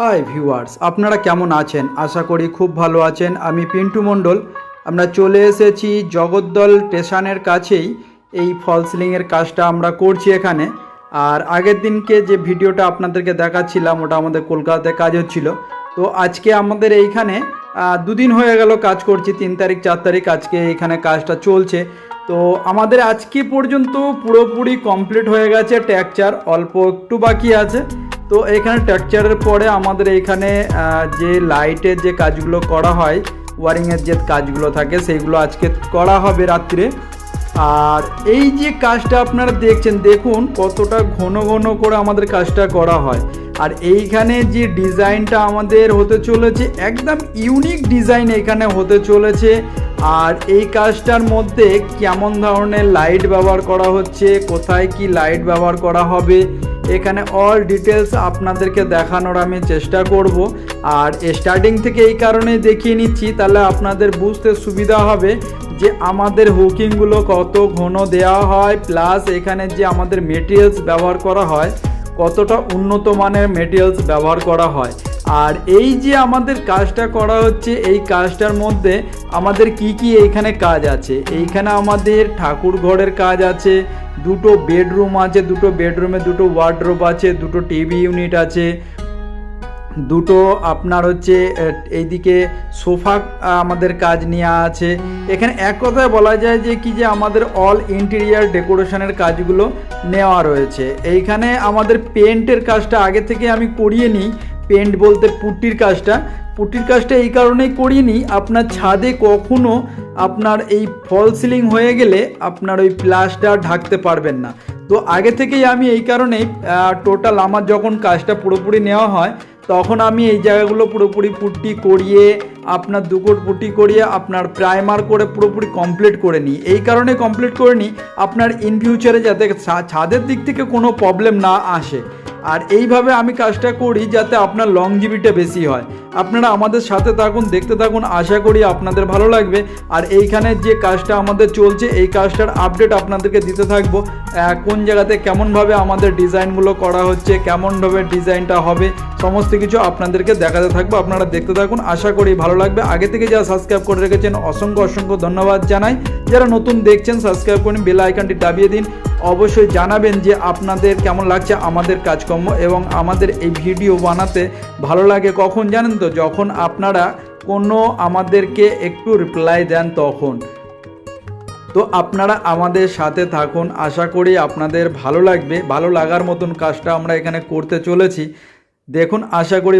Hi viewers আপনারা কেমন আছেন? আশা করি খুব ভালো আছেন। আমি পিন্টু মণ্ডল। আমরা চলে এসেছি জগদ্দল স্টেশনের কাছেই। এই ফল সিলিংয়ের কাজটা আমরা করছি এখানে। আর আগের দিনকে যে ভিডিওটা আপনাদেরকে দেখাচ্ছিলাম, ওটা আমাদের কলকাতাতে কাজ হচ্ছিল। তো আজকে আমাদের এইখানে দুদিন হয়ে গেল কাজ করছি, তিন তারিখ, চার তারিখ আজকে এইখানে কাজটা চলছে। তো আমাদের আজকে পর্যন্ত পুরোপুরি কমপ্লিট হয়ে গেছে ট্যাকচার অল্প একটু বাকি আছে। তো এখানে টেক্সচারের পরে আমাদের এইখানে যে লাইটের যে কাজগুলো করা হয় ওয়ারিংয়ের যে কাজগুলো থাকে সেইগুলো আজকে করা হবে রাত্রে। আর এই যে কাজটা আপনারা দেখছেন, দেখুন কতটা ঘন ঘন করে আমাদের কাজটা করা হয়। আর এইখানে যে ডিজাইনটা আমাদের হতে চলেছে, একদম ইউনিক ডিজাইন এখানে হতে চলেছে। আর এই কাজটার মধ্যে কেমন ধরনের লাইট ব্যবহার করা হচ্ছে, কোথায় কি লাইট ব্যবহার করা হবে এখানে অল ডিটেলস আপনাদেরকে দেখানোর আমি চেষ্টা করব। আর স্টার্টিং থেকে এই কারণে দেখিয়ে নিচ্ছি, তাহলে আপনাদের বুঝতে সুবিধা হবে যে আমাদের হুকিংগুলো কত ঘন দেওয়া হয় প্লাস এখানে যে আমাদের মেটেরিয়ালস ব্যবহার করা হয়, কতটা উন্নত মানের মেটেরিয়ালস ব্যবহার করা হয়। আর এই যে আমাদের কাজটা করা হচ্ছে, এই কাজটার মধ্যে আমাদের কি কি এইখানে কাজ আছে? এইখানে আমাদের ঠাকুর ঘরের কাজ আছে, দুটো বেডরুম আছে, দুটো বেডরুমে দুটো ওয়ার্ডরোব আছে, দুটো টিভি ইউনিট আছে, দুটো আপনার হচ্ছে এইদিকে সোফা আমাদের কাজ নেওয়া আছে। এখানে এক কথায় বলা যায় যে কি যে আমাদের অল ইন্টেরিয়ার ডেকোরেশনের কাজগুলো নেওয়া রয়েছে। এইখানে আমাদের পেন্টের কাজটা আগে থেকে আমি করিয়ে নিই। পেন্ট বলতে পুটির কাজটা। পুটির কাজটা এই কারণেই করিনি। আপনার ছাদে কখনো আপনার এই ফল সিলিং হয়ে গেলে আপনার ওই প্লাসটা ঢাকতে পারবেন না। তো আগে থেকেই আমি এই কারণেই টোটাল আমার যখন কাজটা পুরোপুরি নেওয়া হয়, তখন আমি এই জায়গাগুলো পুরোপুরি পুট্টি করিয়ে, আপনার দুকোট পুটি করিয়ে, আপনার প্রাইমার করে পুরোপুরি কমপ্লিট করে নিই। এই কারণে কমপ্লিট করে নিই। আপনার ইন ফিউচারে যাতে ছাদের দিক থেকে কোনো প্রবলেম না আসে। আর এইভাবে আমি কাজটা করি যাতে আপনার লংজিভিটা বেশি হয়। আপনারা আমাদের সাথে থাকুন, দেখতে থাকুন, আশা করি আপনাদের ভালো লাগবে। আর এইখানে যে কাজটা আমাদের চলছে, এই কাজটার আপডেট আপনাদেরকে দিতে থাকব। কোন জায়গাতে কেমনভাবে আমাদের ডিজাইনগুলো করা হচ্ছে, কেমনভাবে ডিজাইনটা হবে, সমস্ত কিছু আপনাদেরকে দেখাতে থাকব। আপনারা দেখতে থাকুন, আশা করি ভালো লাগবে। আগে থেকে যারা সাবস্ক্রাইব করে রেখেছেন, অসংখ্য অসংখ্য ধন্যবাদ জানাই। যারা নতুন দেখছেন সাবস্ক্রাইব করুন বেল আইকনটি দাবিয়ে দিন। অবশ্যই জানাবেন যে আপনাদের কেমন লাগছে আমাদের কাজকর্ম এবং আমাদের এই ভিডিও বানাতে ভালো লাগে কখন জানেন তো? যখন আপনারা কোনো আমাদেরকে একটু রিপ্লাই দেন তখন। তো আপনারা আমাদের সাথে থাকুন। আশা করি আপনাদের ভালো লাগবে। ভালো লাগার মতন কাজটা আমরা এখানে করতে চলেছি। দেখুন, আশা করি